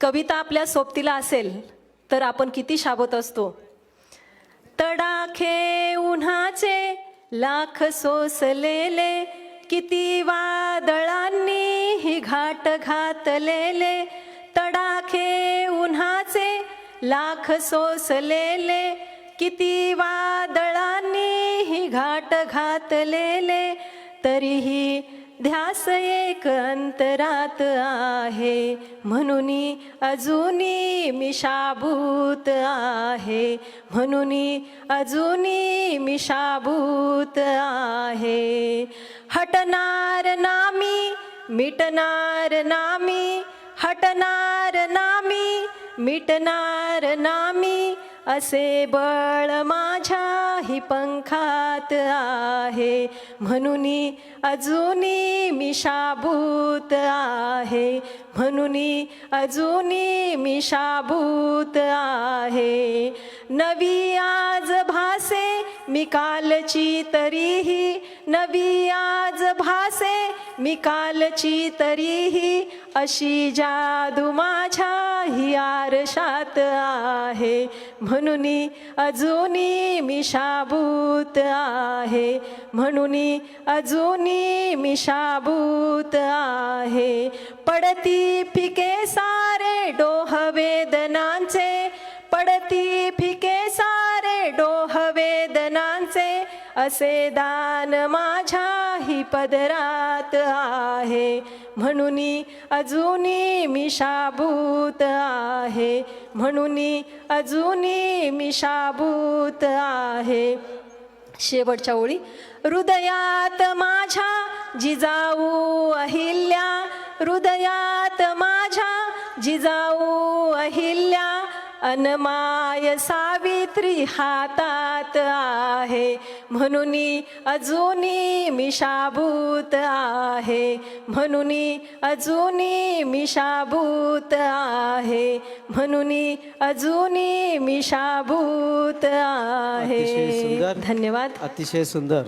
कविता आपल्या सोबतीला असेल तर आपण किती शाबत असतो. तडाखे उन्हाचे लाख सोसलेले किती वादळांनी ही घाट घातलेले. तडाखे उन्हाचे लाख सोसलेले किती वादळांनी ही घाट घातलेले. तरीही ध्यास एक अंतरात आहे. म्हणून अजूनी मिशाभूत आहे. म्हणून अजूनी मिशाभूत आहे. हटणार नामी मिटणार नामी हटणार नामी मिटणार नामी असे बळ माझ्याही पंखात आहे. म्हणून अजूनी मी शाबूत आहे. म्हणून अजूनी मी शाबूत आहे. नवी आज भासे मी कालची तरीही. नवी आज भासे मी कालची तरीही. अशी जादू माझ्या ही आरशात आहे. म्हणून अजूनी मी शाबूत आहे. म्हणून अजूनी मी शाबूत आहे. पडती पिके सा असे दान माझ्याही पदरात आहे. म्हणून अजूनी मी शाबूत आहे. म्हणून अजूनी मी शाबूत आहे. शेवटच्या ओळी. हृदयात माझ्या जिजाऊ अहिल्या. हृदयात माझ्या जिजाऊ अहिल्या. अनमाय सावित्री हातात आहे. म्हणून अजूनी मी शाबूत आहे. म्हणून अजूनी मी शाबूत आहे. म्हणून अजूनी मी शाबूत अतिशय आहे. धन्यवाद. अतिशय सुंदर.